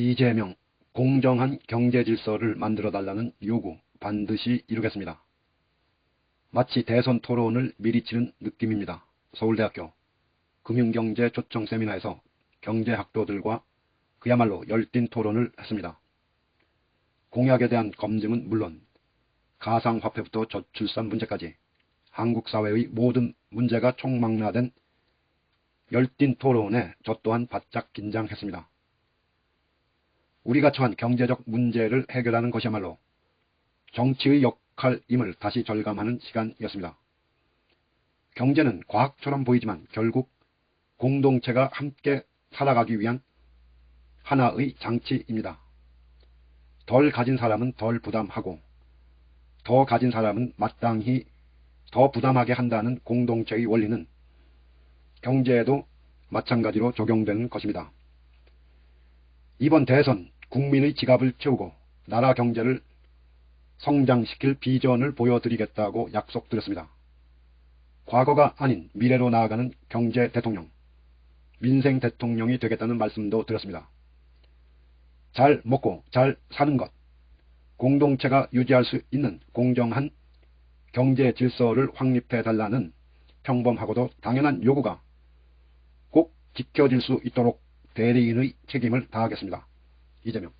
이재명 공정한 경제 질서를 만들어 달라는 요구 반드시 이루겠습니다. 마치 대선 토론을 미리 치는 느낌입니다. 서울대학교 금융경제 초청 세미나에서 경제학도들과 그야말로 열띤 토론을 했습니다. 공약에 대한 검증은 물론 가상화폐부터 저출산 문제까지 한국 사회의 모든 문제가 총망라된 열띤 토론에 저 또한 바짝 긴장했습니다. 우리가 처한 경제적 문제를 해결하는 것이야말로 정치의 역할임을 다시 절감하는 시간이었습니다. 경제는 과학처럼 보이지만 결국 공동체가 함께 살아가기 위한 하나의 장치입니다. 덜 가진 사람은 덜 부담하고 더 가진 사람은 마땅히 더 부담하게 한다는 공동체의 원리는 경제에도 마찬가지로 적용되는 것입니다. 이번 대선 국민의 지갑을 채우고 나라 경제를 성장시킬 비전을 보여드리겠다고 약속드렸습니다. 과거가 아닌 미래로 나아가는 경제 대통령, 민생 대통령이 되겠다는 말씀도 드렸습니다. 잘 먹고 잘 사는 것, 공동체가 유지할 수 있는 공정한 경제 질서를 확립해 달라는 평범하고도 당연한 요구가 꼭 지켜질 수 있도록 대리인의 책임을 다하겠습니다. 이재명